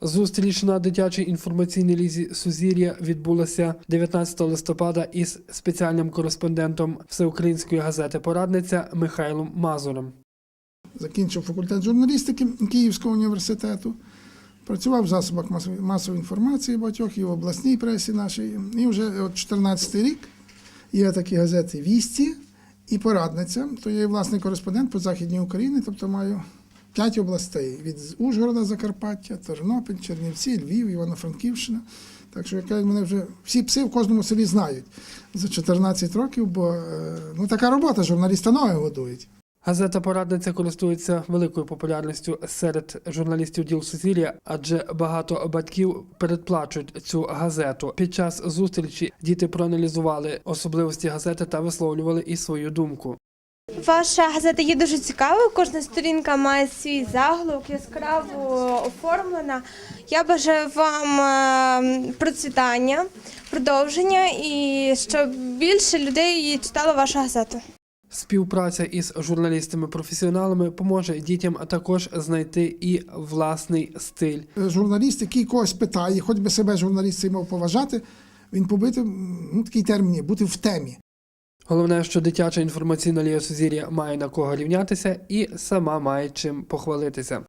Зустріч на дитячій інформаційній лізі Сузір'я відбулася 19 листопада із спеціальним кореспондентом Всеукраїнської газети Порадниця Михайлом Мазуром. закінчив факультет журналістики Київського університету, працював в засобах масової, інформації багатьох і в обласній пресі нашій. І вже от 14 рік є такі газети Вісті і Порадниця. То я є власний кореспондент по Західній Україні, тобто маю п'ять областей: від Ужгорода, Закарпаття, Тернопіль, Чернівці, Львів, Івано-Франківщина. Так що яка мене вже всі пси в кожному селі знають за 14 років, бо е, ну така робота, журналіста ноги годують. Газета Порадниця користується великою популярністю серед журналістів діл Сузір'я, адже багато батьків передплачують цю газету. Під час зустрічі діти проаналізували особливості газети та висловлювали і свою думку. Ваша газета є дуже цікавою. Кожна сторінка має свій заголовок, яскраво оформлена. Я бажаю вам е, процвітання, продовження і щоб більше людей читало вашу газету. Співпраця із журналістами-професіоналами поможе дітям також знайти і власний стиль. журналіст, який когось питає, хоч би себе журналіст мав поважати, він побити ну, такий термін бути в темі. Головне, що дитяча інформаційна лія має на кого рівнятися і сама має чим похвалитися.